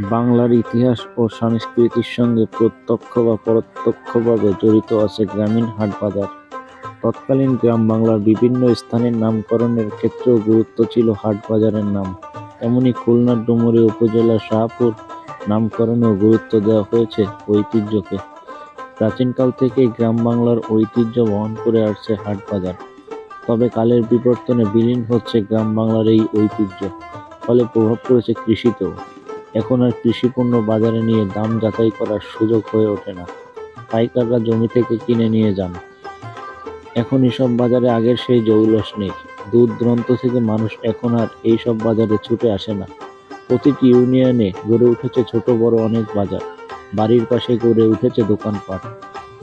বাংলার ইতিহাস ও সংস্কৃতির সঙ্গে প্রত্যক্ষ বা পরোক্ষভাবে জড়িত আছে গ্রামীণ হাট-বাজার। তৎকালীন গ্রাম বাংলার বিভিন্ন স্থানের নামকরণের ক্ষেত্রেও গুরুত্ব ছিল হাট-বাজারের নাম। এমনই খুলনার ডুমুরি উপজেলার শাহপুর নামকরণেও গুরুত্ব দেওয়া হয়েছে ঐতিহ্যকে। প্রাচীনকাল থেকেই গ্রাম বাংলার ঐতিহ্য বহন করে আসছে হাট-বাজার। তবে কালের বিবর্তনে বিলীন হচ্ছে গ্রাম বাংলার এই ঐতিহ্য। ফলে প্রভাব পড়েছে কৃষিতেও। এখন আর কৃষিপণ্য বাজারে নিয়ে দাম যাচাই করার সুযোগ হয়ে ওঠে না। পাইকাররা জমি থেকে কিনে নিয়ে যান। এখন এসব বাজারে আগের সেই জৌলস নেই। দূর-দূরান্ত থেকে মানুষ এখন আর এইসব বাজারে ছুটে আসে না। প্রতিটি ইউনিয়নে গড়ে উঠেছে ছোট-বড় অনেক বাজার। বাড়ির পাশে গড়ে উঠেছে দোকানপাট।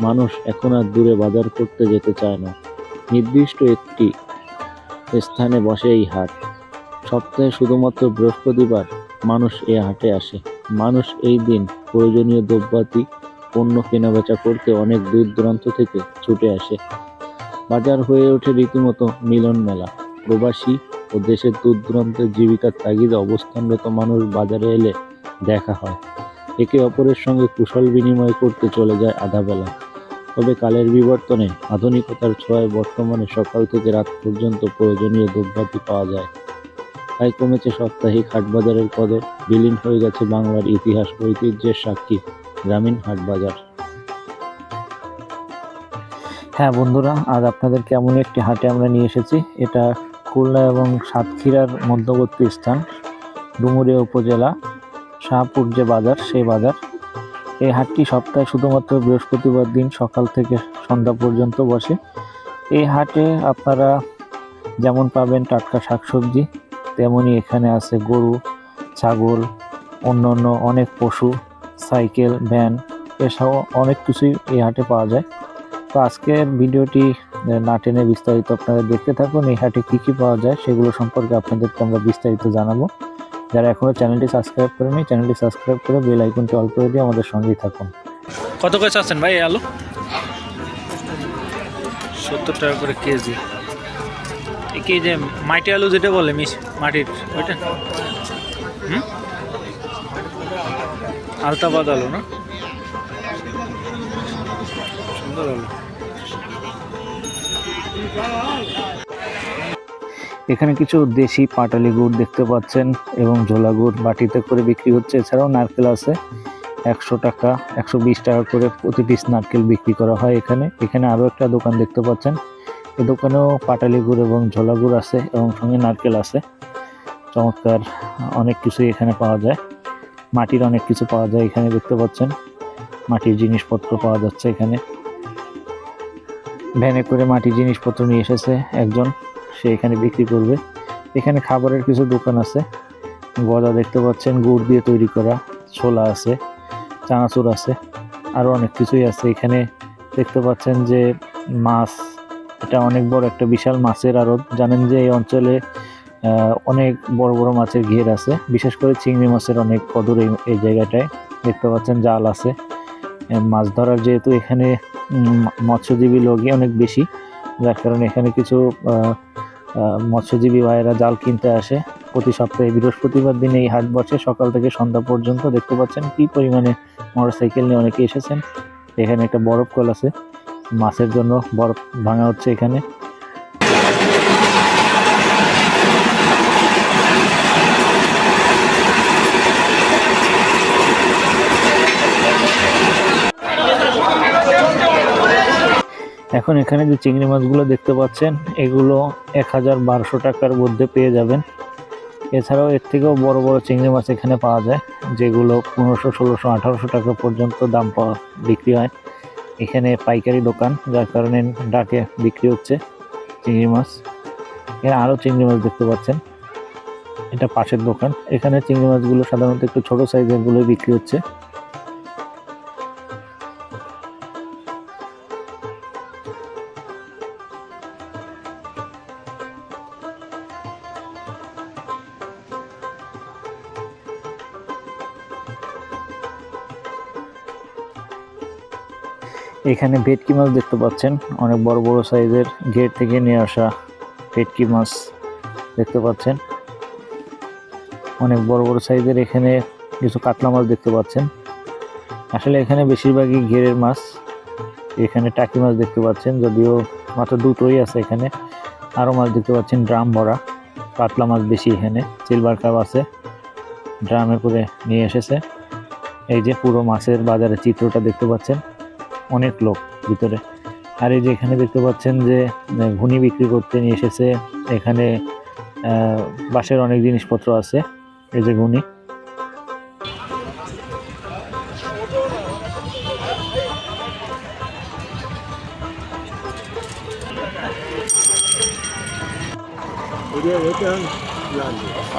মানুষ এখন আর দূরে বাজার করতে যেতে চায় না। নির্দিষ্ট একটি স্থানে বসে এই হাট। সপ্তাহে শুধুমাত্র বৃহস্পতিবার মানুষ এ হাটে আসে। মানুষ এই দিন প্রয়োজনীয় দ্রব্যাদি, পণ্য কেনাবেচা করতে অনেক দূর-দূরান্ত থেকে ছুটে আসে। বাজার হয়ে ওঠে রীতিমতো মিলন মেলা। প্রবাসী ও দেশের দূর-দূরান্তের জীবিকার তাগিদে অবস্থানরত মানুষ বাজারে এলে দেখা হয়। একে অপরের সঙ্গে কুশল বিনিময় করতে চলে যায় আধা বেলা। তবে কালের বিবর্তনে আধুনিকতার ছোঁয়ায় বর্তমানে সকাল থেকে রাত পর্যন্ত প্রয়োজনীয় দ্রব্যাদি পাওয়া যায়। তাই কমেছে সাপ্তাহিক হাট-বাজারের কদর, বিলীন হয়ে গেছে বাংলার ইতিহাস ঐতিহ্যের সাক্ষী গ্রামীণ হাট-বাজার। হ্যাঁ বন্ধুরা, আজ আপনাদের কেমন একটি হাটে আমরা নিয়ে এসেছি। এটা খুলনা এবং সাতক্ষীরার মধ্যবর্তী স্থান ডুমুরিয়া উপজেলা শাহপুর যে বাজার সেই বাজার। এই হাটটি সপ্তাহে শুধুমাত্র বৃহস্পতিবার দিন সকাল থেকে সন্ধ্যা পর্যন্ত বসে। এই হাটে আপনারা যেমন পাবেন টাটকা শাকসবজি তেমনি এখানে আছে গরু, ছাগল, অন্যান্য অনেক পশু, সাইকেল, ভ্যান এসব অনেক কিছুই এই হাটে পাওয়া যায়। তো আজকের ভিডিওটি না টেনে বিস্তারিত আপনারা দেখতে থাকুন। এই হাটে কী কী পাওয়া যায় সেগুলো সম্পর্কে আপনাদেরকে আমরা বিস্তারিত জানাব। যারা এখনও চ্যানেলটি সাবস্ক্রাইব করেনি চ্যানেলটি সাবস্ক্রাইব করে বেল আইকনটি অল করে দিয়ে আমাদের সঙ্গেই থাকুন। কত করে চাচ্ছেন ভাই আলু সত্তর টাকা করে কেজি কি যে মাটি আলু যেটা বলে মিস মাটির, ওইটা? হুম? আলতাবাদ আলু না? সুন্দর আলু। এখানে কিছু দেশি পাটালি গুড় দেখতে পাচ্ছেন এবং ঝোলা গুড় বাটিতে করে বিক্রি হচ্ছে। এছাড়াও নারকেল আছে। একশো টাকা, একশো বিশ টাকা করে প্রতি পিস নারকেল বিক্রি করা হয় এখানে। এখানে আরও একটা দোকান দেখতে পাচ্ছেন। এই দোকানেও পাটালি গুড় এবং ঝোলা গুড় আছে এবং সঙ্গে নারকেল আছে। চমৎকার, অনেক কিছুই এখানে পাওয়া যায়। মাটির অনেক কিছু পাওয়া যায় এখানে দেখতে পাচ্ছেন। মাটির জিনিসপত্র পাওয়া যাচ্ছে এখানে। ভ্যানে করে মাটির জিনিসপত্র নিয়ে এসেছে একজন, সে এখানে বিক্রি করবে। এখানে খাবারের কিছু দোকান আছে। গজা দেখতে পাচ্ছেন, গুড় দিয়ে তৈরি করা ছোলা আছে, চানাচুর আছে আরও অনেক কিছুই আছে। এখানে দেখতে পাচ্ছেন যে মাছ এটা অনেক বড় একটা বিশাল মাছের আড়ত। জানেন যে এই অঞ্চলে অনেক বড় বড় মাছের ঘের আছে। বিশেষ করে চিংড়ি মাছের অনেক কদর এই এই জায়গাটায়। দেখতে পাচ্ছেন জাল আছে। মাছ ধরার যেহেতু এখানে মৎস্যজীবী লোকই অনেক বেশি, যার কারণে এখানে কিছু মৎস্যজীবী ভাইয়েরা জাল কিনতে আসে। প্রতি সপ্তাহে, বৃহস্পতিবার দিন এই হাট বসে। সকাল থেকে সন্ধ্যা পর্যন্ত দেখতে পাচ্ছেন কি পরিমাণে মোটরসাইকেল নিয়ে অনেকে এসেছেন। এখানে একটা বরফ কল আছে। মাছের জন্য বরফ ভাঙা হচ্ছে এখানে। এখন এখানে যে চিংড়ি মাছগুলো দেখতে পাচ্ছেন, এগুলো এক হাজার বারোশো টাকার মধ্যে পেয়ে যাবেন। এছাড়াও এর থেকেও বড় বড় চিংড়ি মাছ এখানে পাওয়া যায়, যেগুলো পনেরোশো, ষোলোশো, আঠারোশো টাকা পর্যন্ত দাম পাওয়া, বিক্রি হয়। এখানে পাইকারি দোকান, যার কারণে ডাকে বিক্রি হচ্ছে চিংড়ি মাছ। এখানে আরও চিংড়ি মাছ দেখতে পাচ্ছেন। এটা পাশের দোকান। এখানে চিংড়ি মাছগুলো সাধারণত একটু ছোটো সাইজেরগুলোই বিক্রি হচ্ছে। এখানে ভেটকি মাছ দেখতে পাচ্ছেন। অনেক বড় বড় সাইজের গেট থেকে নিয়ে আসা ভেটকি মাছ দেখতে পাচ্ছেন। অনেক বড় বড় সাইজের এখানে কিছু কাতলা মাছ দেখতে পাচ্ছেন। আসলে এখানে বেশিরভাগই ঘেরের মাছ। এখানে টাকি মাছ দেখতে পাচ্ছেন, যদিও মাত্র দুটোই আছে এখানে। আরও মাছ দেখতে পাচ্ছেন, ড্রাম ভরা। কাতলা মাছ বেশি এখানে, সিলভার কাপ আছে। ড্রামে করে নিয়ে এসেছে। এই যে পুরো মাছের বাজারের চিত্রটা দেখতে পাচ্ছেন। অনেক লোক ভিতরে। আর এই যে এখানে দেখতে পাচ্ছেন যে ঘুনি বিক্রি করতে নিয়ে এসেছে। এখানে বাঁশের অনেক জিনিসপত্র আছে, এই যে ঘুনি।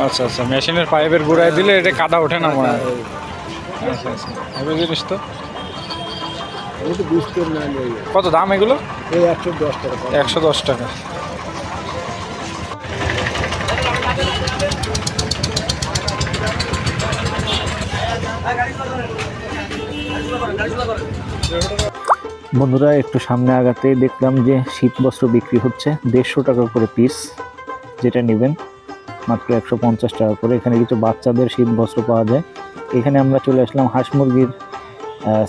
আচ্ছা আচ্ছা মেশিনের পাইপের গুড়ায় দিলে এটা কাদা ওঠে না মনে হয়। আচ্ছা আচ্ছা। জিনিস তো? কত দাম এগুলো? একশো দশ টাকা বন্ধুরা একটু সামনে আগাতেই দেখলাম যে শীত বস্ত্র বিক্রি হচ্ছে। দেড়শো টাকা করে পিস যেটা নেবেন মাত্র একশো পঞ্চাশ টাকা করে। এখানে কিছু বাচ্চাদের শীত বস্ত্র পাওয়া যায়। এখানে আমরা চলে আসলাম হাঁস মুরগির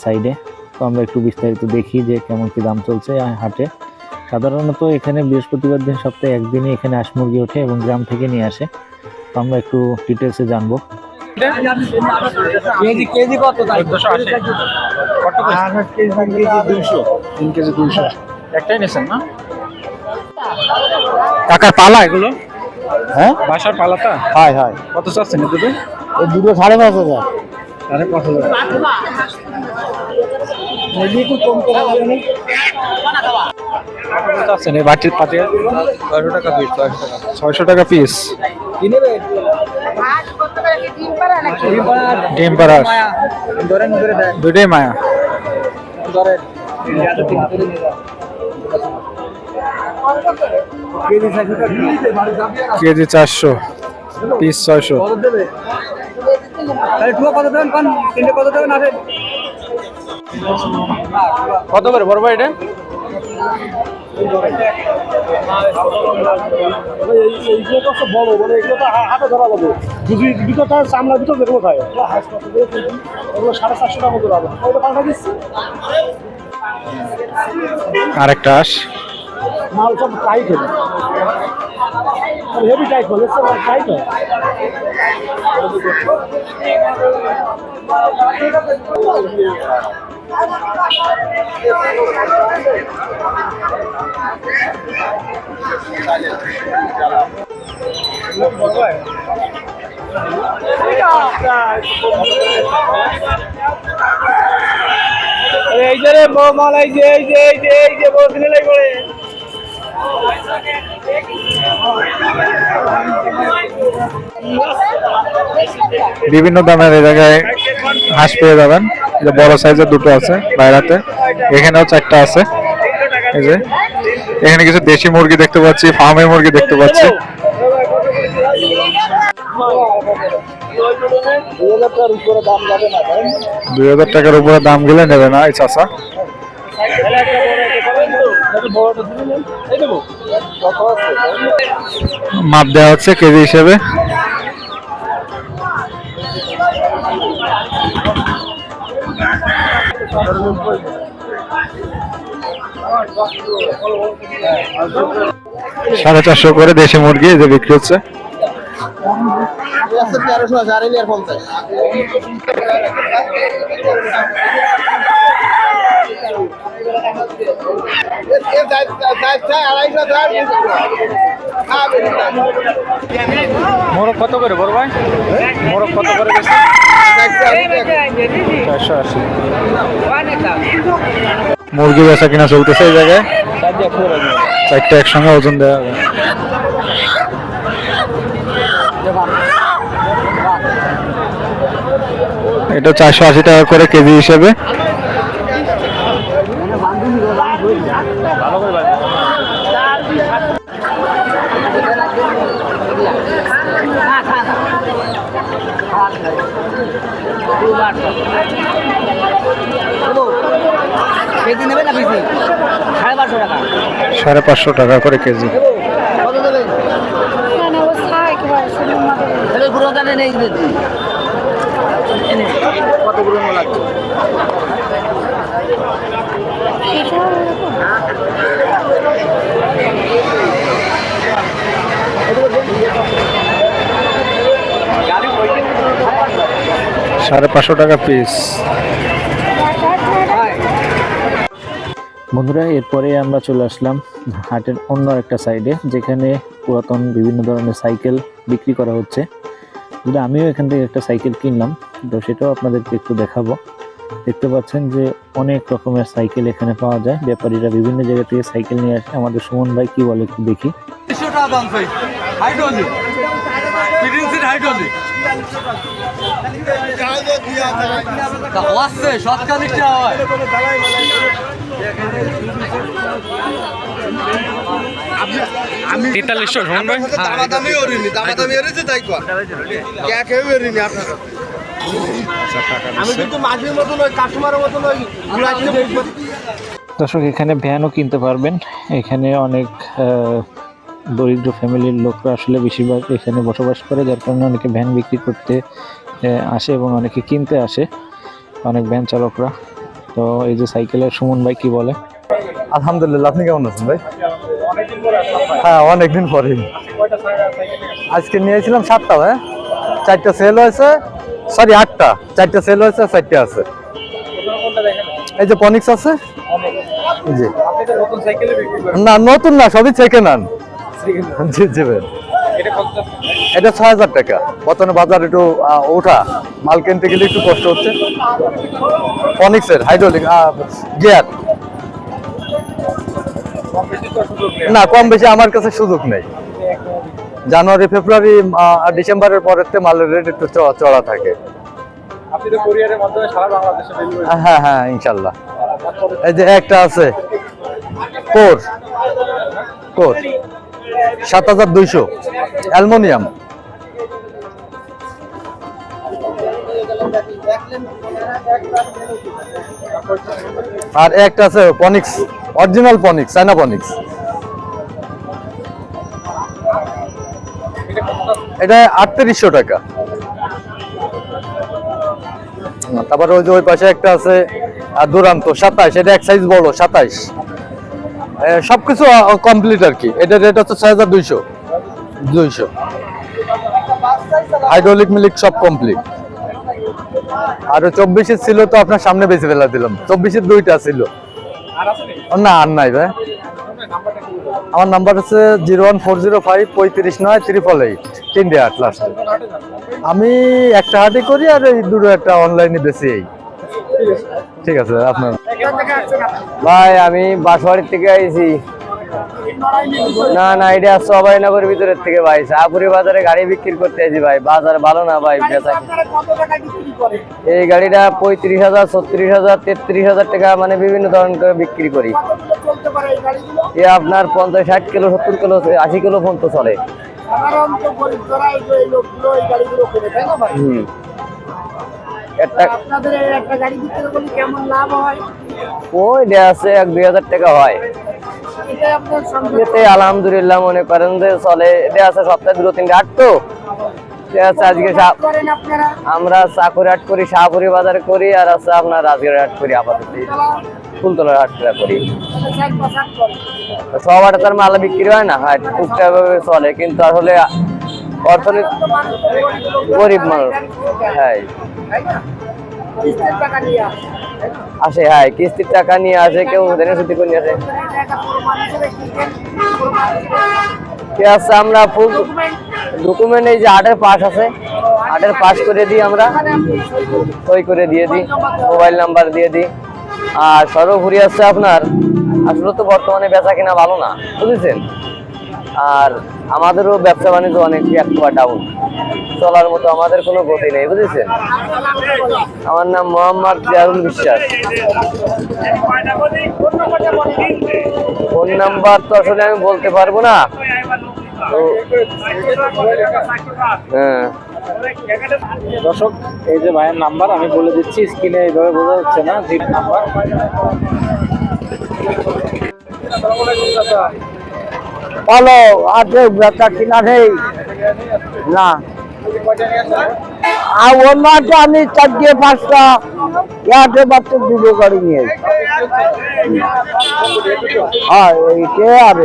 সাইডে তো আমরা একটু বিস্তারিত দেখি যে কেমন কি দাম চলছে হাটে। সাধারণত এখানে বৃহস্পতিবার দিন সপ্তাহে একদিনই এখানে হাঁস মুরগি ওঠে এবং গ্রাম থেকে নিয়ে আসে। তো আমরা একটু ডিটেলসে জানব। কেজি কেজি কত তাই চোদ্দোশো আশি। কত কেজি দুইশো। তিন কেজি দুইশো। একটাই নিয়েছেন না? টাকার পালা এগুলো? হ্যাঁ? বাসার পালাটা? হয় হয়। কত চাচ্ছেন দুটো? দুটো সাড়ে পাঁচ হাজার। সাড়ে পাঁচ হাজার একটু কম করে যাবে কত চাচ্ছেন এই বাটির পাতে ছয়শো টাকা পিস ছয়শো টাকা। ডিম পাড়া মায়া। কেজি চারশো পিস ছয়শো। তাহলে টুয়া কত দেবেন পান তিনটে কত দেবেন আসেন কত করে বড় ভাই এটা? তো সব বড় মানে এগুলো তো হাতে ধরা যাবে ভিতর? ওগুলো সাড়ে চারশো টাকা মতো হবে। ওইটা পাল্টা দিচ্ছি? আরেকটা হাঁস মাল সব টাইট হবে হেভি টাইট হবে টাইট হয় এই যে রে মাল এই যে এই যে এই যে এই যে বসনে লাই পড়ে। বিভিন্ন দামের এই জায়গায় হাঁস পেয়ে যাবেন। যে বড় সাইজের দুটো আছে বাইরাতে। এখানেও চারটা আছে। এই যে এখানে কিছু দেশি মুরগি দেখতে পাচ্ছি ফার্মের মুরগি দেখতে পাচ্ছি। দুই হাজার টাকার উপরে দাম গেলে নেবে না এই চাষা। মাপ দেওয়া হচ্ছে কেজি হিসেবে। সাড়ে চারশো করে দেশি মুরগি যে বিক্রি হচ্ছে। মোরগ কত করে, বড় ভাই? মোরগ কত করে চারশো আশি। মুরগি বেচা কিনা চলতেছে এই জায়গায়। চারটা একসঙ্গে ওজন দেওয়া হবে। এটা চারশো আশি টাকা করে কেজি হিসেবে। কেজি নেবেন না সাড়ে পাঁচশো টাকা। সাড়ে পাঁচশো টাকা করে কেজি। সাড়ে পাঁচশো টাকা পিস বন্ধুরা এরপরে আমরা চলে আসলাম হাটের অন্য একটা সাইডে যেখানে পুরাতন বিভিন্ন ধরনের সাইকেল বিক্রি করা হচ্ছে। যদি আমিও এখান থেকে একটা সাইকেল কিনলাম তো সেটাও আপনাদেরকে একটু দেখাবো। দেখতে পাচ্ছেন যে অনেক রকমের সাইকেল এখানে পাওয়া যায়। ব্যাপারীরা বিভিন্ন জায়গা থেকে সাইকেল নিয়ে আসে। আমাদের সুমন ভাই কি বলে একটু দেখি। তিনশো দাম হয় তেতাল্লিশশো ওরিনি দামাদামি ওরিছে তাই কর কে কেউ ওরিনি আপনার আমি কিন্তু মাঝির মতন ওই কাস্টমারের মতন ওই ঘুরাইতে দর্শক এখানে ভ্যানও কিনতে পারবেন। এখানে অনেক আহ, দরিদ্র ফ্যামিলির লোকরা আসলে বেশিরভাগ এখানে বসবাস করে যার কারণে অনেকে ভ্যান বিক্রি করতে আসে এবং অনেকে কিনতে আসে। অনেক ভ্যান চালকরা। তো এই যে সাইকেলের সুমন ভাই কি বলে? আলহামদুলিল্লাহ আপনি কেমন আছেন ভাই? হ্যাঁ অনেকদিন পরে আজকে নিয়েছিলাম সাতটা ভাই চারটা সেল হয়েছে। সরি আটটা। চারটা সেল হয়েছে আর চারটা আছে। এই যে পনিক্স আছে? যে না নতুন না সবই সেকেন্ড হ্যান্ড জি জি ভাই। এটা ছয় হাজার টাকা। বর্তমানে বাজার একটু ওঠা। মাল কিনতে গেলে একটু কষ্ট হচ্ছে। পনিক্সের হাইড্রোলিক গিয়ার না কম বেশি আমার কাছে সুযোগ নেই। জানুয়ারি ফেব্রুয়ারি আর ডিসেম্বরের পরের থেকে মালের রেট একটু চড়া থাকে। হ্যাঁ হ্যাঁ ইনশাল্লাহ। এই যে একটা আছে। কোর কোর সাত হাজার দুইশো। অ্যালমোনিয়াম। আর একটা আছে Phoenix, original Phoenix, China Phoenix. এটা আটত্রিশশো টাকা। তারপরে ওই যে ওই পাশে একটা আছে, আর দুরান্ত সাতাইশ এটা এক সাইজ বড় সাতাইশ সবকিছু কমপ্লিট আর কি। এটা রেট হচ্ছে ছয় হাজার দুইশো। দুইশো। হাইড্রোলিক মিলিক সব কমপ্লিট আর চব্বিশের ছিল তো আপনার সামনে বেশি ফেলা দিলাম। চব্বিশের দুইটা ছিল। না, আর নাই ভাই। আমার নাম্বার হচ্ছে zero one four zero five, পঁয়ত্রিশ নয় ত্রিপল এইট তিনটে আট লাস্টে আমি একটা হাটে করি আর এই দুটো একটা অনলাইনে বেশি এই। ঠিক আছে আপনার ভাই আমি বাসবাড়ির থেকে আইছি। না না এটা সবাইনগরের ভিতরের থেকে ভাই। শাহপুরি বাজারে গাড়ি বিক্রি করতে আইছি ভাই। বাজার ভালো না ভাই বেচা এই গাড়িটা পঁয়ত্রিশ হাজার ছত্রিশ হাজার তেত্রিশ হাজার টাকা মানে বিভিন্ন ধরনের করে বিক্রি করি। এ আপনার পঞ্চাশ ষাট কিলো সত্তর কিলো আশি কিলো পর্যন্ত চলে। সাধারণত গরিব এই লোকগুলো এই গাড়িগুলো কেনে তাই না ভাই? হুম। একটা আপনাদের একটা গাড়ি বিক্রি করলে কেমন লাভ হয়? ওই দেয়া আছে এক দুই হাজার টাকা হয়। এতে আলহামদুলিল্লাহ মনে করেন যে চলে। আছে সপ্তাহে দুটো তিনটে হাট তো। আছে আজকে আমরা চাকুরি হাট করি শাহপুরি বাজারে করি আর আছে আপনার রাজগড় হাট করি আপাতত। ফুলতলার হাটটা করি সব হাটে তার মাল বিক্রি হয় না হাট টুকটাক ভাবে চলে কিন্তু আসলে অর্থনীতি গরিব গরিব মানুষ। হ্যাঁ। আসে হ্যাঁ কিস্তির টাকা নিয়ে আসে, কেউ দেনে করে নিয়ে আসে। কে আছে, আমরা ফুল ডকুমেন্ট এই যে হাটের পাস আছে হাটের পাস করে দিই আমরা। সই করে দিয়ে দিই মোবাইল নাম্বার দিয়ে দিই। আর সর্বোপরি আছে আপনার, আসলে তো বর্তমানে বেচা কিনা ভালো না, বুঝেছেন? আর আমাদেরও ব্যবসা বাণিজ্য অনেক একটা ডাউন চলার মতো আমাদের কোনো গতি নেই, বুঝেছেন? আমার নাম মোহাম্মদ জিয়ারুল বিশ্বাস। ফোন নাম্বার তো আসলে আমি বলতে পারব না। তো হ্যাঁ। দর্শক, এই যে ভাইয়ের নাম্বার, আমি বলে দিচ্ছি, স্ক্রিনে এইভাবে বোঝা যাচ্ছে না, জিপ নাম্বার। বলো আছে বেচা কিনা নেই। না। আর আমি চারটে পাঁচটা এয়ারটে বাচ্চা দুটো গাড়ি নিয়ে। হ্যাঁ আর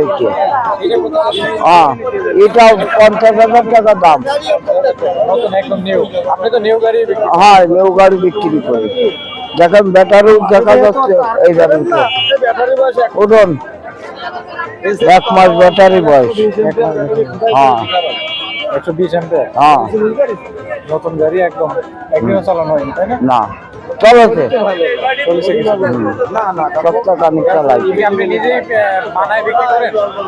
হ্যাঁ এটা পঞ্চাশ হাজার টাকা দাম। হ্যাঁ বিক্রি করি দেখেন ব্যাটারি দেখা যাচ্ছে, এই উঠুন। এক মাস ব্যাটারি বয়স। হ্যাঁ। একশো বিশ অ্যাম্পিয়ার হ্যাঁ। নতুন গাড়ি একদম একদিনও চালানো হয়নি তাই না? না। চলেছে চলেছে না না সপ্তাহ আমি চালাই। আপনি নিজেই বানায়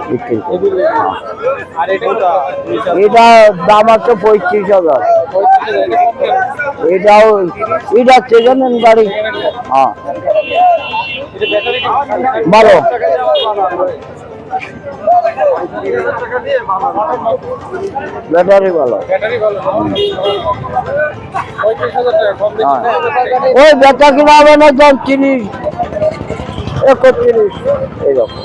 বিক্রি করেন আর এটা এটা দাম আছে পঁয়ত্রিশ হাজার। এটাও এটা সেকেন্ড গাড়ি। হ্যাঁ। ভালো ব্যাটারি ভালো। ওই বেচা কিনা হবে না দাম তিরিশ, একত্রিশ, এইরকম।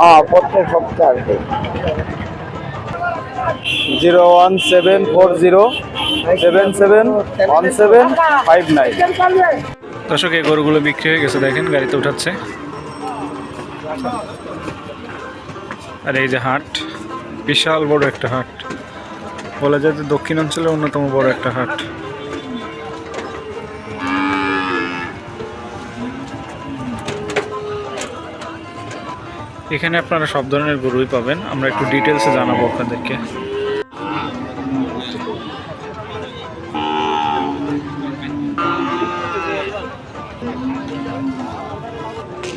হ্যাঁ প্রত্যেক সপ্তাহে আছে zero one seven four zero seven seven one seven five nine. দর্শক, এই গরুগুলো বিক্রি হয়ে গেছে, দেখেন, গাড়িতে উঠাচ্ছে। আর এই যে হাট, বিশাল বড় একটা হাট। বলা যায় যে দক্ষিণ অঞ্চলের অন্যতম বড় একটা হাট। এখানে আপনারা সব ধরনের গরুই পাবেন। আমরা একটু ডিটেলসে জানাব আপনাদেরকে।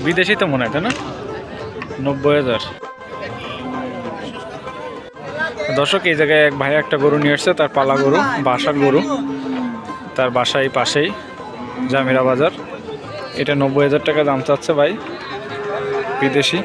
বিদেশি তো মনে হয় না? নব্বই হাজার। দর্শক, এই জায়গায় এক ভাই একটা গরু নিয়ে এসছে, তার পালা গরু বাসার গরু। তার বাসায় পাশেই জামিরা বাজার। এটা নব্বই হাজার টাকা দাম চাচ্ছে ভাই, বিদেশি।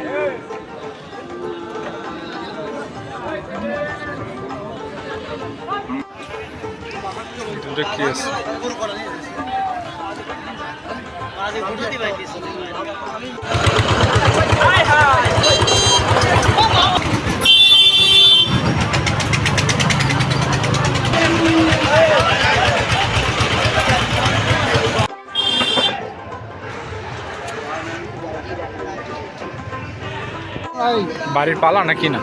বাড়ির পালা নাকি না?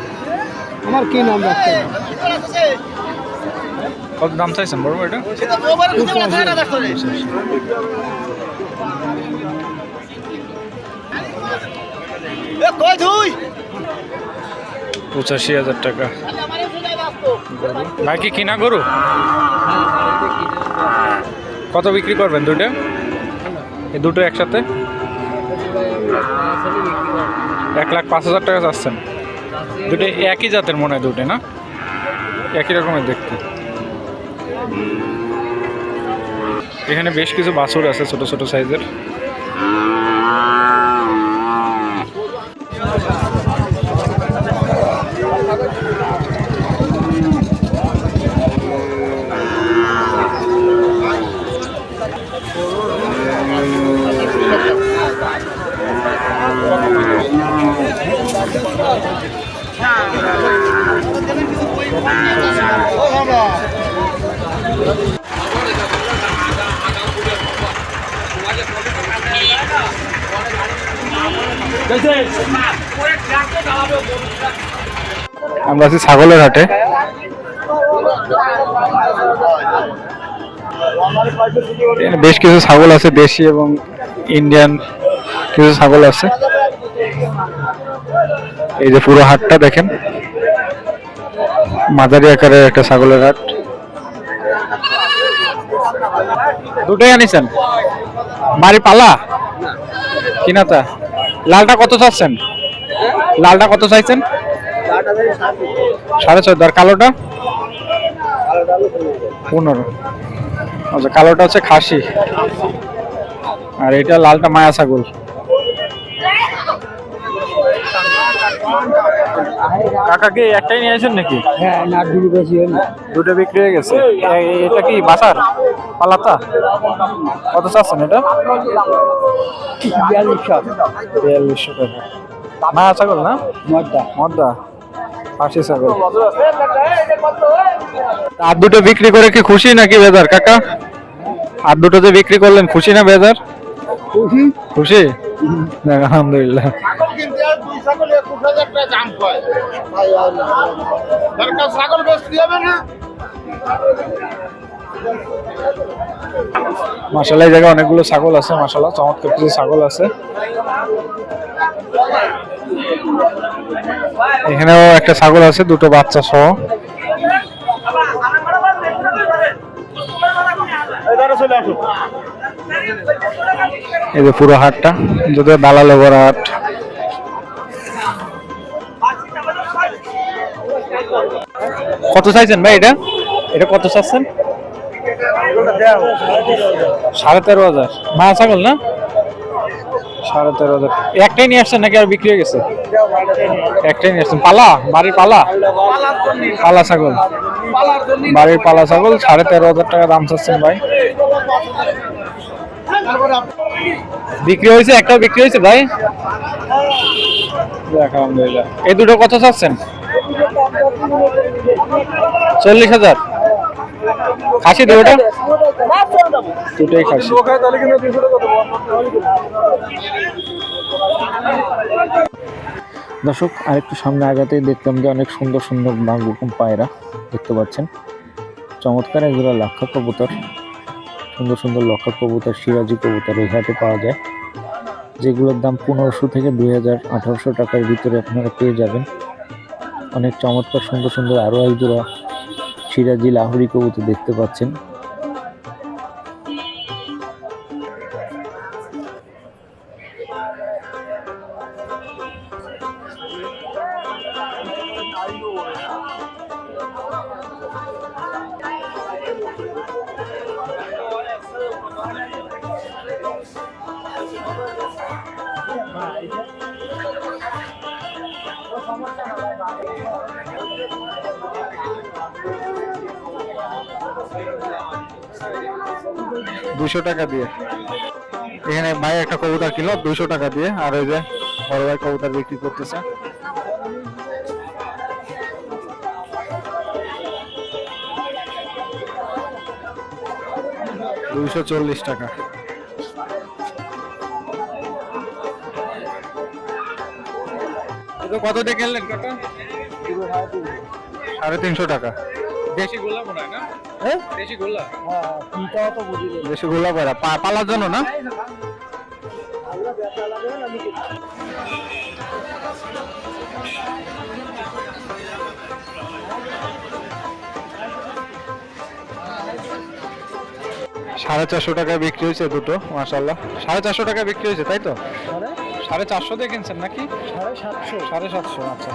আমার কি নাম রাখতে কত দাম চাইছেন বড় এটা পঁচাশি হাজার টাকা। ভাই কি কিনা গরু? কত বিক্রি করবেন দুটো এই দুটো একসাথে? এক লাখ পাঁচ হাজার টাকা চাচ্ছেন। দুটো একই জাতের মনে হয় দুটো না? একই রকমের দেখতে। এখানে বেশ কিছু বাছুর আছে ছোট ছোট সাইজের। আমরা আছি ছাগলের হাটে। বেশ কিছু ছাগল আছে, দেশি এবং ইন্ডিয়ান কিছু ছাগল আছে। এই যে পুরো হাটটা দেখেন। মাঝারি আকারের একটা ছাগলের হাট। দুটোই আনিছেন? বাড়ি পালা? কিনাতা লালটা কত চাচ্ছেন? লালটা কত চাইছেন? সাড়ে চোদ্দ আর কালোটা? পনেরো। আচ্ছা কালোটা হচ্ছে খাসি। আর এটা লালটা মায়া ছাগল। কাকা কি একটাই নিয়ে আসেন নাকি? হ্যাঁ না দুটো বেশি দুটো বিক্রি হয়ে গেছে। এটা কি বাসার? পালাতা? কত চাচ্ছেন এটা? বিয়াল্লিশশো। বিয়াল্লিশশো টাকা। মায়া ছাগল না? মদ্দা। মদ্দা। খাসি ছাগল আর দুটো বিক্রি করে কি খুশি নাকি বেজার কাকা? আর দুটো যে বিক্রি করলেন খুশি না বেজার? খুশি? আলহামদুলিল্লাহ। কিন্তু আর দুই ছাগল একুশ হাজার টাকা দাম কয় দরকার ছাগল বেচতে হবে না? মাসাল্লাহ এই জায়গায় অনেকগুলো ছাগল আছে মাসাল্লাহ চমৎকার কিছু ছাগল আছে। এখানেও একটা ছাগল আছে, দুটো বাচ্চা সহ। এই যে পুরো হাটটা, যদিও দালালে বড় হাট। কত চাইছেন ভাই এটা? এটা কত চাচ্ছেন? সাড়ে তেরো হাজার। মায়া ছাগল না? সাড়ে তেরো হাজার। একটাই নিয়ে আসছেন নাকি আর বিক্রি হয়ে গেছে? একটাই নিয়ে আসছেন। পালা? বাড়ির পালা? পালা ছাগল। বাড়ির পালা ছাগল, সাড়ে তেরো হাজার টাকা দাম চাচ্ছেন ভাই। বিক্রি হয়েছে? একটাও বিক্রি হয়েছে ভাই? আলহামদুলিল্লাহ। এই দুটো কত চাচ্ছেন? চল্লিশ হাজার। খাসি দুটোটা দুটোই খাসি। দর্শক আরেকটু সামনে আগাতেই দেখলাম যে অনেক সুন্দর সুন্দর বাঘরকম পায়রা দেখতে পাচ্ছেন। চমৎকার একজোড়া লক্ষা কবুতর সুন্দর সুন্দর লক্ষা কবুতর সিরাজি কবুতর এই হাটে পাওয়া যায়। যেগুলোর দাম পনেরোশো থেকে দুই হাজার আঠারোশো টাকার ভিতরে আপনারা পেয়ে যাবেন। অনেক চমৎকার সুন্দর সুন্দর আরও একজোড়া সিরাজি লাহোরি কবুতর দেখতে পাচ্ছেন। দুশো টাকা দিয়ে। এখানে ভাই একটা কবুতর কিলো দুশো টাকা দিয়ে। আর ওই যে বড় ভাই কবুতর বিক্রি করতেছে। দুইশো চল্লিশ টাকা। কত দিয়ে কিনলেন? কাকা সাড়ে তিনশো টাকা। দেশি গোলা মনে হয় না? দেশি গোলা বেশি গোলা পড়া। পালার জন্য না? সাড়ে চারশো টাকায় বিক্রি হয়েছে দুটো মাসাল্লাহ সাড়ে চারশো টাকায় বিক্রি হয়েছে তাই তো? সাড়ে চারশো দিয়ে কিনছেন নাকি? সাড়ে সাতশো। সাড়ে সাতশো আচ্ছা।